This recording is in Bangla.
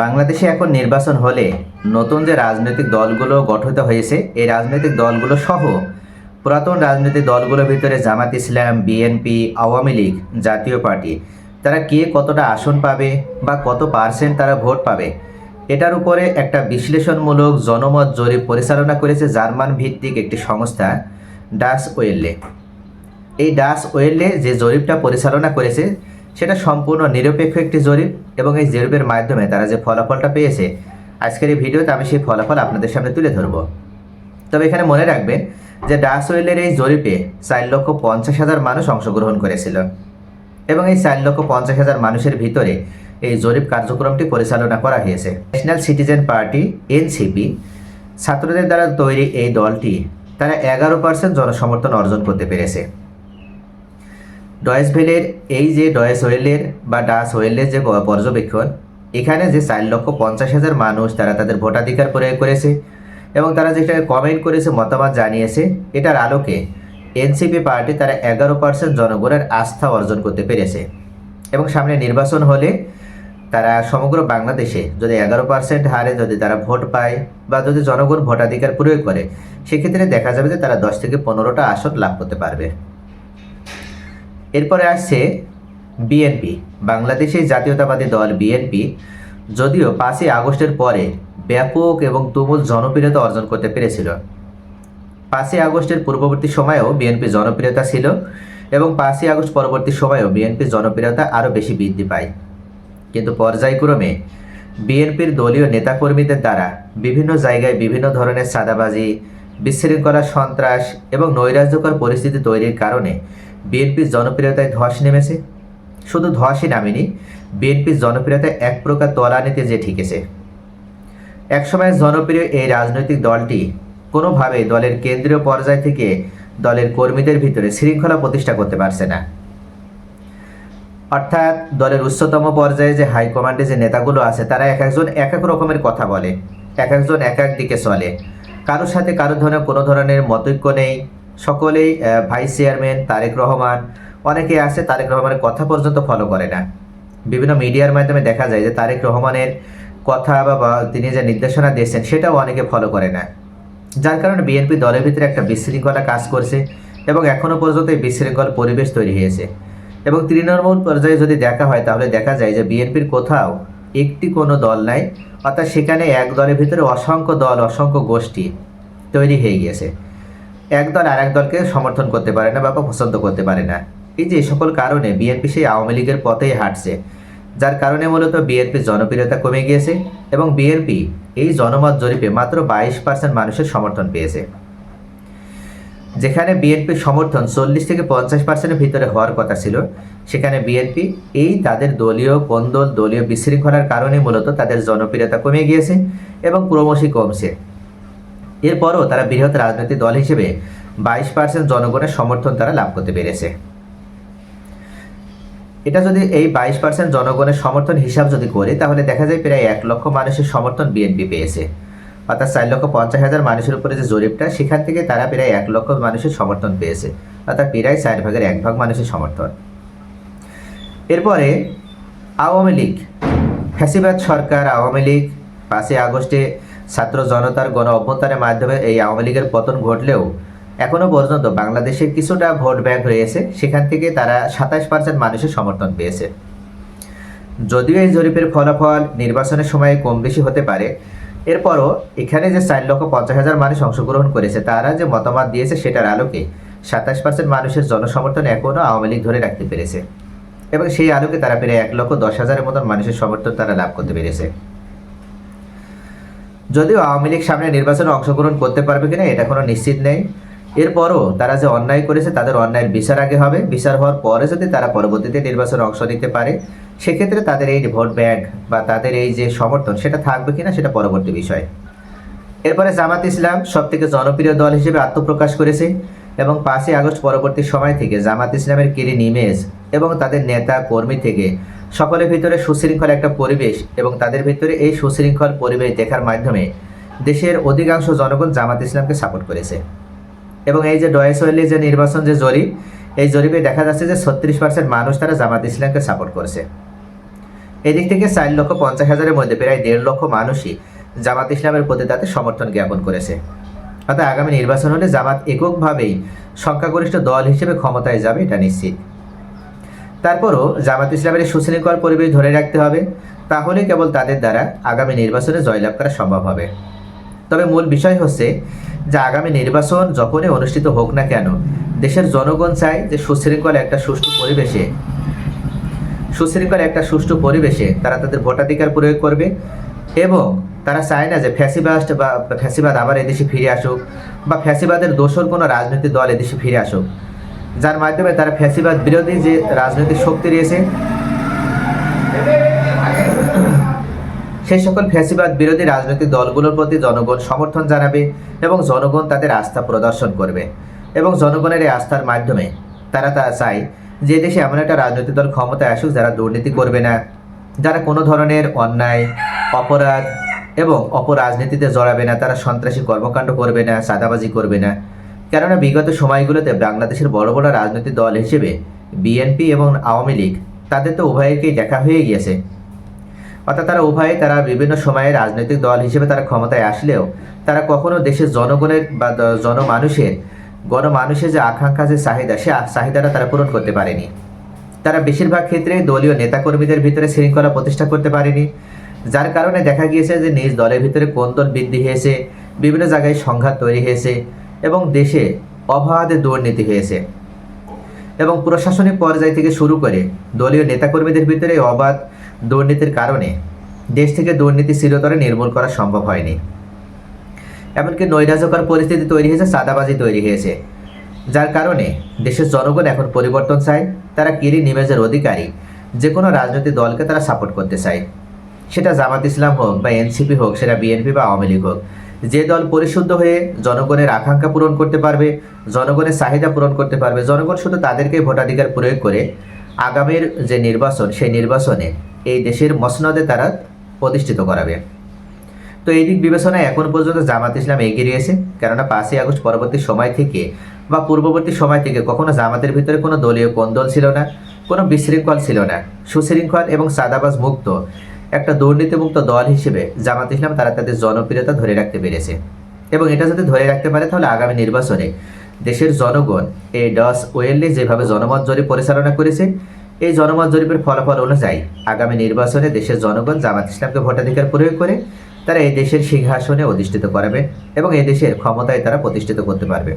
বাংলাদেশে এখন নির্বাচন হলে নতুন যে রাজনৈতিক দলগুলো গঠিত হয়েছে, এই রাজনৈতিক দলগুলো সহ পুরাতন রাজনৈতিক দলগুলোর ভিতরে Jamaat Islam, BNP, Awami League Jatiya Party, তারা কে কতটা আসন পাবে বা কত পার্সেন্ট তারা ভোট পাবে, এটার উপরে একটা বিশ্লেষণমূলক জনমত জরিপ পরিচালনা করেছে জার্মান ভিত্তিক একটি সংস্থা, ডাস ওয়েল্লে এই ডাস ওয়েল্লে যে জরিপটা পরিচালনা করেছে সেটা সম্পূর্ণ নিরপেক্ষ একটি জরিপ এবং এই জরিপের মাধ্যমে তারা যে ফলাফলটা পেয়েছে, আজকের এই ভিডিওতে আমি সেই ফলাফল আপনাদের সামনে তুলে ধরব। তবে এখানে মনে রাখবেন যে ডাস ওয়েলের এই জরিপে চার লক্ষ পঞ্চাশ হাজার মানুষ অংশগ্রহণ করেছিল এবং এই চার লক্ষ পঞ্চাশ হাজার মানুষের ভিতরে এই জরিপ কার্যক্রমটি পরিচালনা করা হয়েছে। ন্যাশনাল সিটিজেন পার্টি এনসিপি ছাত্রদের দ্বারা তৈরি এই দলটি তারা এগারো পার্সেন্ট জনসমর্থন অর্জন করতে পেরেছে। ডয়েস ভেলের, এই যে ডয়েস ওয়েলের বা ডাস ওয়েলের যে পর্যবেক্ষণ, এখানে যে চার লক্ষ পঞ্চাশ হাজার মানুষ তারা তাদের ভোটাধিকার প্রয়োগ করেছে এবং তারা যেটা কমেন্ট করেছে, মতামত জানিয়েছে, এটার আলোকে এনসিপি পার্টি তারা এগারো পার্সেন্ট জনগণের আস্থা অর্জন করতে পেরেছে। এবং সামনে নির্বাচন হলে তারা সমগ্র বাংলাদেশে যদি এগারো পার্সেন্ট হারে যদি তারা ভোট পায় বা যদি জনগণ ভোটাধিকার প্রয়োগ করে, সেক্ষেত্রে দেখা যাবে যে তারা দশ থেকে পনেরোটা আসন লাভ করতে পারবে। এরপরে আসছে বিএনপি বাংলাদেশের জাতীয়তাবাদী দল বিএনপি যদিও পাঁচই আগস্টের পরে ব্যাপক এবং তুমুল জনপ্রিয়তা অর্জন করতে পেরেছিল। পাঁচই আগস্টের পূর্ববর্তী সময়েও বিএনপি জনপ্রিয়তা ছিল এবং পাঁচই আগস্ট পরবর্তী সময়েও বিএনপির জনপ্রিয়তা আরও বেশি বৃদ্ধি পায়। কিন্তু পর্যায়ক্রমে বিএনপির দলীয় নেতাকর্মীদের দ্বারা বিভিন্ন জায়গায় বিভিন্ন ধরনের সাদাবাজি বিশৃঙ্খলা, সন্ত্রাস এবং নৈরাজ্যকর পরিস্থিতি তৈরির কারণে বিএনপির জনপ্রিয়তায় ধস নেমেছে। শুধু ধসই নামেনি বিএনপির জনপ্রিয়তায় এক প্রকার তলানিতে যে ঠিকেছে। একসময় জনপ্রিয় এই রাজনৈতিক দলটি কোনোভাবেই দলের কেন্দ্রীয় পর্যায় থেকে দলের কর্মীদের ভিতরে শৃঙ্খলা প্রতিষ্ঠা করতে পারছে না। অর্থাৎ দলের উচ্চতম পর্যায়ে যে হাইকমান্ডে যে নেতাগুলো আছে, তারা এক একজন এক এক রকমের কথা বলে, এক একজন এক এক দিকে চলে। কারোর সাথে কারও ধরনের কোনো ধরনের মতৈক্য নেই সকলেই ভাইস চেয়ারম্যান তারেক রহমান অনেকে আছে তারেক রহমানের কথা পর্যন্ত ফলো করে না। বিভিন্ন মিডিয়ার মাধ্যমে দেখা যায় যে তারেক রহমানের কথা বা তিনি যে নির্দেশনা দিয়েছেন সেটাও অনেকে ফলো করে না। যার কারণে বিএনপি দলের ভিতরে একটা বিশৃঙ্খলা কাজ করছে এবং এখনও পর্যন্ত এই বিশৃঙ্খল পরিবেশ তৈরি হয়েছে। এবং তৃণমূল পর্যায়ে যদি দেখা হয়, তাহলে দেখা যায় যে বিএনপির কোথাও একটি কোনো দল নাই, অর্থাৎ সেখানে এক দলের ভিতরে অসংখ্য দল, অসংখ্য গোষ্ঠী তৈরি হয়ে গিয়েছে। এক দল আর এক দলকে সমর্থন করতে পারে না বা পছন্দ করতে পারে না। এই যে সকল কারণে বিএনপি সেই আওয়ামী লীগের পথেই হাঁটছে। যার কারণে মূলত বিএনপির জনপ্রিয়তা কমে গিয়েছে এবং বিএনপি এই জনমত জরিপে মাত্র বাইশ পার্সেন্ট মানুষের সমর্থন পেয়েছে। যেখানে বিএনপির সমর্থন চল্লিশ থেকে পঞ্চাশ পার্সেন্টের ভিতরে হওয়ার কথা ছিল, সেখানে বিএনপি এই তাদের দলীয় কোন্দল, দলীয় বিশৃঙ্খলার কারণে মূলত তাদের জনপ্রিয়তা কমে গিয়েছে এবং ক্রমশই কমছে। এরপরও তারা বৃহৎ রাজনৈতিক দল হিসেবে বাইশ পার্সেন্ট জনগণের সমর্থন তারা লাভ করতে পেরেছে। এটা যদি এই বাইশ পার্সেন্ট জনগণের সমর্থন হিসাব যদি করি, তাহলে দেখা যায় প্রায় এক লক্ষ মানুষের সমর্থন বিএনপি পেয়েছে। অর্থাৎ চার লক্ষ পঞ্চাশ হাজার মানুষের উপরে যে জরিপটা, সেখান থেকে তারা প্রায় এক লক্ষ মানুষের সমর্থন পেয়েছে। অর্থাৎ প্রায় চার ভাগের এক ভাগ মানুষের সমর্থন। এরপরে আওয়ামী লীগ, ফ্যাসিবাদ সরকার আওয়ামী লীগ, পাঁচই আগস্টে ছাত্র জনতার গণ অভ্যুত্থানের মাধ্যমে এই আওয়ামী লীগের পতন ঘটলেও এখনও পর্যন্ত বাংলাদেশের কিছুটা ভোট ব্যাংক রয়েছে, সেখান থেকে তারা সাতাশ পার্সেন্ট মানুষের সমর্থন পেয়েছে। যদিও এই জরিপের ফলাফল নির্বাচনের সময় কম বেশি হতে পারে, এরপরও এখানে যে চার লক্ষ পঞ্চাশ হাজার মানুষ অংশগ্রহণ করেছে, তারা যে মতামত দিয়েছে সেটার আলোকে সাতাশ পার্সেন্ট মানুষের জনসমর্থন এখনও আওয়ামী লীগ ধরে রাখতে পেরেছে। এবং সেই আলোকে তারা প্রায় এক লক্ষ দশ হাজারের মতন মানুষের সমর্থন তারা লাভ করতে পেরেছে। যদিও আওয়ামী লীগ সামনে নির্বাচনে অংশগ্রহণ করতে পারবে কিনা এটা কোনো নিশ্চিত নেই। এরপরও তারা যে অন্যায় করেছে, তাদের অন্যায়ের বিচার আগে হবে। বিচার হওয়ার পরে যদি তারা পরবর্তীতে নির্বাচনে অংশ নিতে পারে, সেক্ষেত্রে তাদের এই ভোট ব্যাংক বা তাদের এই যে সমর্থন, সেটা থাকবে কিনা সেটা পরবর্তী বিষয়। এরপরে জামাত ইসলাম সব থেকে জনপ্রিয় দল হিসেবে আত্মপ্রকাশ করেছে এবং পাঁচই আগস্ট পরবর্তী সময় থেকে জামাত ইসলামের কেরিন ইমেজ এবং তাদের নেতা কর্মী থেকে সকলের ভিতরে সুশৃঙ্খল একটা পরিবেশ এবং তাদের ভিতরে এই সুশৃঙ্খল পরিবেশ দেখার মাধ্যমে দেশের অধিকাংশ জনগণ জামাত ইসলামকে সাপোর্ট করেছে। এবং এই যে ডয়েস ওয়েলি যে নির্বাচন যে জরিপ, এই জরিপে দেখা যাচ্ছে যে ছত্রিশ পার্সেন্ট মানুষ তারা জামাত ইসলামকে সাপোর্ট করছে। এদিক থেকে চার লক্ষ পঞ্চাশ হাজারের মধ্যে প্রায় দেড় লক্ষ মানুষই জামাত ইসলামের প্রতি তাতে সমর্থন জ্ঞাপন করেছে। অর্থাৎ আগামী নির্বাচন হলে জামাত এককভাবেই সংখ্যাগরিষ্ঠ দল হিসেবে ক্ষমতায় যাবে, এটা নিশ্চিত। তারপরও জামাত ইসলামের সুশৃঙ্খল পরিবেশ ধরে রাখতে হবে, তাহলে কেবল তাদের দ্বারা আগামী নির্বাচনে জয়লাভ করা সম্ভব হবে। তবে মূল বিষয় হচ্ছে যে আগামী নির্বাচন যখনই অনুষ্ঠিত হোক না কেন, দেশের জনগণ চায় যে সুশৃঙ্খল একটা সুষ্ঠু পরিবেশে, সুশৃঙ্খল একটা সুষ্ঠু পরিবেশে তারা তাদের ভোটাধিকার প্রয়োগ করবে এবং তারা চায় না যে ফ্যাসিবাস্ট বা ফ্যাসিবাদ আবার এদেশে ফিরে আসুক বা ফ্যাসিবাদের দোষর কোনো রাজনৈতিক দল এদেশে ফিরে আসুক। যার মাধ্যমে তারা ফ্যাসিবাদ বিরোধী যে রাজনৈতিক শক্তি রয়েছে, সেই সকল ফ্যাসিবাদ বিরোধী রাজনৈতিক দলগুলোর প্রতি জনগণ সমর্থন জানাবে এবং জনগণ তাদের আস্থা প্রদর্শন করবে। এবং জনগণের এই আস্থার মাধ্যমে তারা তা চায় যে দেশে এমন একটা রাজনৈতিক দল ক্ষমতায় আসুক যারা দুর্নীতি করবে না, যারা কোনো ধরনের অন্যায়, অপরাধ এবং অপরাজনীতিতে জড়াবে না, তারা সন্ত্রাসী কর্মকাণ্ড করবে না, চাঁদাবাজি করবে না। কেননা বিগত সময়গুলোতে বাংলাদেশের বড় বড় রাজনৈতিক দল হিসেবে বিএনপি এবং আওয়ামী লীগ, তাদের তো উভয়কেই দেখা হয়ে গিয়েছে। অর্থাৎ তারা উভয়ে তারা বিভিন্ন সময়ে রাজনৈতিক দল হিসেবে তারা ক্ষমতায় আসলেও তারা কখনো দেশের জনগণের বা জনমানুষের, গণমানুষের যে আকাঙ্ক্ষা, যে চাহিদা, সে চাহিদাটা তারা পূরণ করতে পারেনি। তারা বেশিরভাগ ক্ষেত্রে দলীয় নেতাকর্মীদের ভিতরে শৃঙ্খলা প্রতিষ্ঠা করতে পারেনি, যার কারণে দেখা গিয়েছে যে নিজ দলের ভিতরে কোন্দল বৃদ্ধি হয়েছে, বিভিন্ন জায়গায় সংঘাত তৈরি হয়েছে এবং দেশে অবাধে দুর্নীতি হয়েছে। এবং প্রশাসনিক পর্যায় থেকে শুরু করে দলীয় নেতাকর্মীদের ভিতরে অবাধ দুর্নীতির কারণে দেশ থেকে দুর্নীতি চিরতরে নির্মূল করা সম্ভব হয়নি। এমনকি নৈরাজ্যকর পরিস্থিতি তৈরি হয়েছে সাদাবাজি তৈরি হয়েছে। যার কারণে দেশের জনগণ এখন পরিবর্তন চায়, তারা কিরি নিমেজের অধিকারী যে কোনো রাজনৈতিক দলকে তারা সাপোর্ট করতে চায়। সেটা জামাত ইসলাম হোক বা এনসিপি হোক, সেটা বিএনপি বা আওয়ামী লীগ হোক যে দল পরিশুদ্ধ হয়ে জনগণের আকাঙ্ক্ষা পূরণ করতে পারবে, জনগণের চাহিদা পূরণ করতে পারবে, জনগণ শুধু তাদেরকে ভোটাধিকার প্রয়োগ করে আগামীর যে নির্বাচন, সেই নির্বাচনে এই দেশের মসনদে তারা প্রতিষ্ঠিত করাবে। তো এই দিক বিবেচনায় এখন পর্যন্ত জামাত ইসলাম এগিয়ে রয়েছে, কেননা পাঁচই আগস্ট পরবর্তী সময় থেকে বা পূর্ববর্তী সময় থেকে কখনো জামাতের ভিতরে কোনো দলীয় কোন্দল ছিল না, কোনো বিশৃঙ্খল ছিল না। সুশৃঙ্খল এবং সাদাবাজ মুক্ত একটা দুর্নীতিমুক্ত দল হিসেবে জামাত ইসলাম তারা তাদের জনপ্রিয়তা ধরে রাখতে পেরেছে। এবং এটা যদি ধরে রাখতে পারে, তাহলে আগামী নির্বাচনে দেশের জনগণ এই ডস ওয়েললি যেভাবে জনমত জরিপ পরিচালনা করেছে, এই জনমত জরিপের ফলাফল অনুযায়ী আগামী নির্বাচনে দেশের জনগণ জামাত ইসলামকে ভোটাধিকার প্রয়োগ করে তারা এই দেশের সিংহাসনে অধিষ্ঠিত করাবে এবং এই দেশের ক্ষমতায় তারা প্রতিষ্ঠিত করতে পারবে।